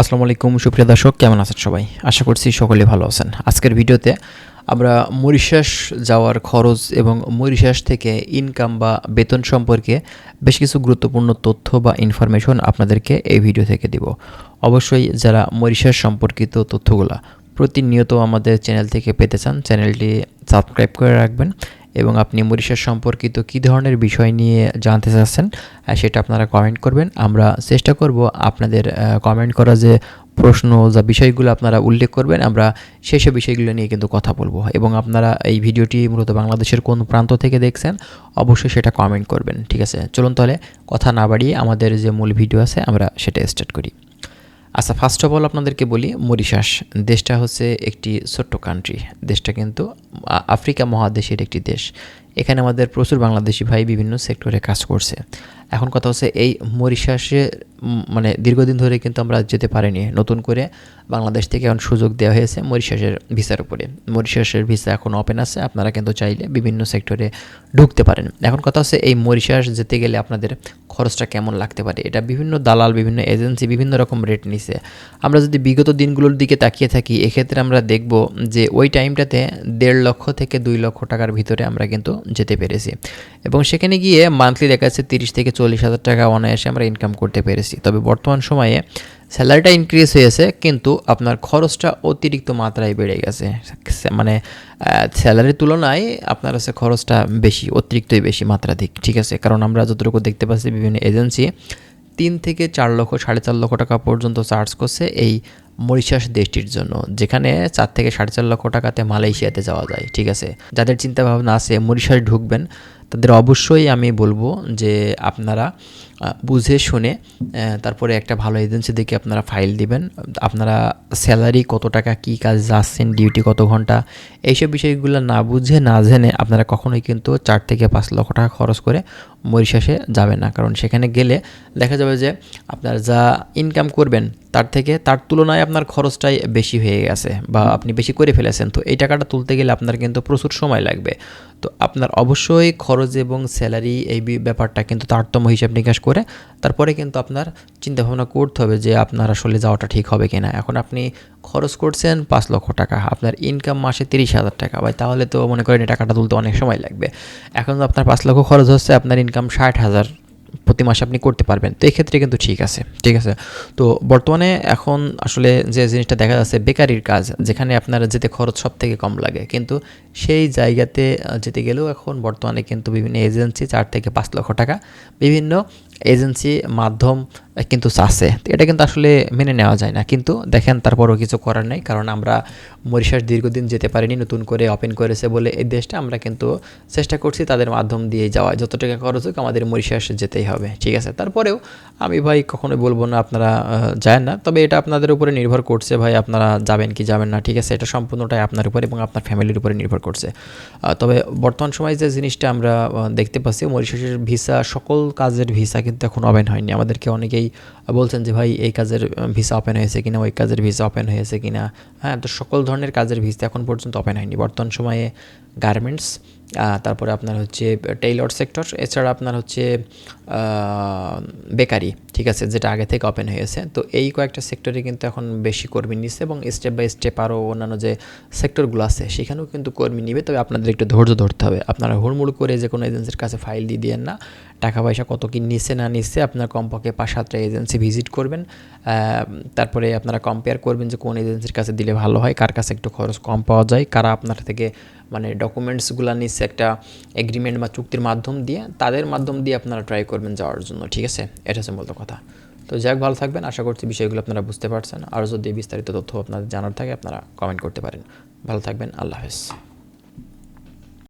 আসসালামু আলাইকুম, সুপ্রিয় দর্শক, কেমন আছেন সবাই? আশা করছি সকলে ভালো আছেন। আজকের ভিডিওতে আমরা মরিশাস যাওয়ার খরচ এবং মরিশাস থেকে ইনকাম বা বেতন সম্পর্কে বেশ কিছু গুরুত্বপূর্ণ তথ্য বা ইনফরমেশন আপনাদেরকে এই ভিডিও থেকে দিব। অবশ্যই যারা মরিশাস সম্পর্কিত তথ্যগুলা প্রতিনিয়ত আমাদের চ্যানেল থেকে পেতে চান চ্যানেলটি সাবস্ক্রাইব করে রাখবেন এবং আপনি মরিশাস সম্পর্কিত কী ধরনের বিষয় নিয়ে জানতে চাচ্ছেন সেটা আপনারা কমেন্ট করবেন। আমরা চেষ্টা করব আপনাদের কমেন্ট করা যে প্রশ্ন যা বিষয়গুলো আপনারা উল্লেখ করবেন, আমরা সেই সব বিষয়গুলো নিয়ে কিন্তু কথা বলব। এবং আপনারা এই ভিডিওটি মূলত বাংলাদেশের কোন প্রান্ত থেকে দেখছেন, অবশ্যই সেটা কমেন্ট করবেন, ঠিক আছে? চলুন তাহলে কথা না বাড়িয়ে আমাদের যে মূল ভিডিও আছে, আমরা সেটা স্টার্ট করি। আচ্ছা ফার্স্ট অফ অল আপনাদেরকে বলি মরিশাস দেশটা হচ্ছে একটি ছোট্ট কান্ট্রি দেশটা কিন্তু আফ্রিকা মহাদেশের একটি দেশ। এখানে আমাদের প্রচুর বাংলাদেশি ভাই বিভিন্ন সেক্টরে কাজ করছে। এখন কথা হচ্ছে এই মরিশাসে উম, মানে দীর্ঘদিন ধরে কিন্তু আমরা যেতে পারিনি। নতুন করে বাংলাদেশ থেকে এখন সুযোগ দেওয়া হয়েছে মরিশাসের ভিসার উপরে। মরিশাসের ভিসা এখন ওপেন আছে, আপনারা কিন্তু চাইলে বিভিন্ন সেক্টরে ঢুকতে পারেন। এখন কথা হচ্ছে এই মরিশাস যেতে গেলে আপনাদের খরচটা কেমন লাগতে পারে? এটা বিভিন্ন দালাল, বিভিন্ন এজেন্সি বিভিন্ন রকম রেট নিছে। আমরা যদি বিগত দিনগুলোর দিকে তাকিয়ে থাকি, এক্ষেত্রে আমরা দেখব যে ওই টাইমটাতে দেড় লক্ষ থেকে দুই লক্ষ টাকার ভিতরে আমরা কিন্তু যেতে পেরেছি। এবং সেখানে গিয়ে মান্থলি দেখা যাচ্ছে তিরিশ থেকে চল্লিশ হাজার টাকা অনায়াসে আমরা ইনকাম করতে পেরেছি। তবে বর্তমান সময়ে স্যালারিটা ইনক্রিজ হয়েছে, কিন্তু আপনার খরচটা অতিরিক্ত মাত্রায় বেড়ে গেছে। মানে স্যালারির তুলনায় আপনার হচ্ছে খরচটা বেশি, অতিরিক্তই বেশি মাত্রাধিক, ঠিক আছে? কারণ আমরা যতটুকু দেখতে পাচ্ছি বিভিন্ন এজেন্সি তিন থেকে চার লক্ষ, সাড়ে চার লক্ষ টাকা পর্যন্ত চার্জ করছে এই মরিশাস দেশটির জন্য, যেখানে চার থেকে সাড়ে চার লক্ষ টাকাতে মালয়েশিয়াতে যাওয়া যায়, ঠিক আছে? যাদের চিন্তা ভাবনা আছে মরিশাস ঢুকবেন, তাদের অবশ্যই আমি বলব যে আপনারা বুঝে শুনে তারপরে একটা ভালো এজেন্সি দেখে আপনারা ফাইল দিবেন। আপনারা স্যালারি কত টাকা, কী কাজ যাচ্ছেন ডিউটি কত ঘণ্টা, এইসব বিষয়গুলো না বুঝে, না জেনে আপনারা কখনোই কিন্তু চার থেকে পাঁচ লক্ষ টাকা খরচ করে মরিশাসে যাবেন না। কারণ সেখানে গেলে দেখা যাবে যে আপনার যা ইনকাম করবেন, তার থেকে, তার তুলনায় আপনার খরচটাই বেশি হয়ে গেছে বা আপনি বেশি করে ফেলেছেন। তো এই টাকাটা তুলতে গেলে আপনার কিন্তু প্রচুর সময় লাগবে। তো আপনার অবশ্যই খরচ এবং স্যালারি এই ব্যাপারটা কিন্তু তারতম্য হিসাব নিকাশ করে তারপরে কিন্তু আপনার চিন্তাভাবনা করতে হবে যে আপনার আসলে যাওয়াটা ঠিক হবে কিনা। এখন আপনি খরচ করছেন পাঁচ লক্ষ টাকা, আপনার ইনকাম মাসে তিরিশ হাজার টাকা। ভাই, তাহলে তো মনে করেন এই টাকাটা তুলতে অনেক সময় লাগবে। এখন তো আপনার পাঁচ লক্ষ খরচ হচ্ছে, আপনার ইনকাম ষাট হাজার প্রতি মাসে আপনি করতে পারবেন। তো এক্ষেত্রে কিন্তু ঠিক আছে ঠিক আছে? তো বর্তমানে এখন আসলে যে জিনিসটা দেখা যাচ্ছে, বেকারির কাজ, যেখানে আপনার যেতে খরচ সব থেকে কম লাগে। কিন্তু সেই জায়গাতে যেতে গেলেও এখন বর্তমানে কিন্তু বিভিন্ন এজেন্সি চার থেকে পাঁচ লক্ষ টাকা, বিভিন্ন এজেন্সি, মাধ্যম কিন্তু তো এটা কিন্তু আসলে মেনে নেওয়া যায় না। কিন্তু দেখেন, তারপরও কিছু করার নেই। কারণ আমরা মরিশাস দীর্ঘদিন যেতে পারিনি, নতুন করে ওপেন করেছে বলে এই দেশটা। আমরা কিন্তু চেষ্টা করছি তাদের মাধ্যম দিয়ে যাওয়া। যত টাকা খরচ হোক, আমাদের মরিশাস যেতেই হবে। ঠিক আছে? তারপরেও আমি ভাই কখনোই বলব না, আপনারা যায় না। তবে এটা আপনাদের উপরে নির্ভর করছে ভাই, আপনারা যাবেন কি যাবেন না। ঠিক আছে? এটা সম্পূর্ণটাই আপনার উপর এবং আপনার ফ্যামিলির উপরে নির্ভর করছে। তবে বর্তমান সময়ে যে জিনিসটা আমরা দেখতে পাচ্ছি, মরিশাসের ভিসা, সকল কাজের ভিসা কিন্তু এখন ওপেন হয়নি। আমাদেরকে অনেকেই বলছেন যে, ভাই, এই কাজের ভিসা ওপেন হয়েছে কিনা? ওই কাজের ভিসা ওপেন হয়েছে কিনা? হ্যাঁ তো সকল ধরনের কাজের ভিসা এখন পর্যন্ত ওপেন হয়নি। বর্তমান সময়ে গার্মেন্টস তারপরে আপনার হচ্ছে টেইলর সেক্টর এছাড়া আপনার হচ্ছে বেকারি, ঠিক আছে, যেটা আগে থেকে ওপেন হয়েছে তো এই কয়েকটা সেক্টরে কিন্তু এখন বেশি কর্মী নিচ্ছে এবং স্টেপ বাই স্টেপ আরও অন্যান্য যে সেক্টরগুলো আছে, সেখানেও কিন্তু কর্মী নিবে। তবে আপনাদের একটু ধৈর্য ধরতে হবে। আপনারা হুড়মুড় করে যে কোনো এজেন্সির কাছে ফাইল দিয়ে দিয়েন না। টাকা পয়সা কত কি নিচ্ছে না নিচ্ছে, আপনার কমপক্ষে পাঁচ সাতটা এজেন্সি ভিজিট করবেন তারপরে আপনারা কম্পেয়ার করবেন যে কোন এজেন্সির কাছে দিলে ভালো হয়, কার কাছে একটু খরচ কম পাওয়া যায়, কারা আপনার থেকে মানে ডকুমেন্টসগুলো নিচ্ছে একটা এগ্রিমেন্ট বা চুক্তির মাধ্যম দিয়ে, তাদের মাধ্যম দিয়ে আপনারা ট্রাই করবেন যাওয়ার জন্য, ঠিক আছে? এটা হচ্ছে মূলত কথা। তো যাক, ভালো থাকবেন। আশা করছি বিষয়গুলো আপনারা বুঝতে পারছেন। আর যদি বিস্তারিত তথ্য আপনাদের জানার থাকে, আপনারা কমেন্ট করতে পারেন। ভালো থাকবেন। আল্লাহ হাফেজ।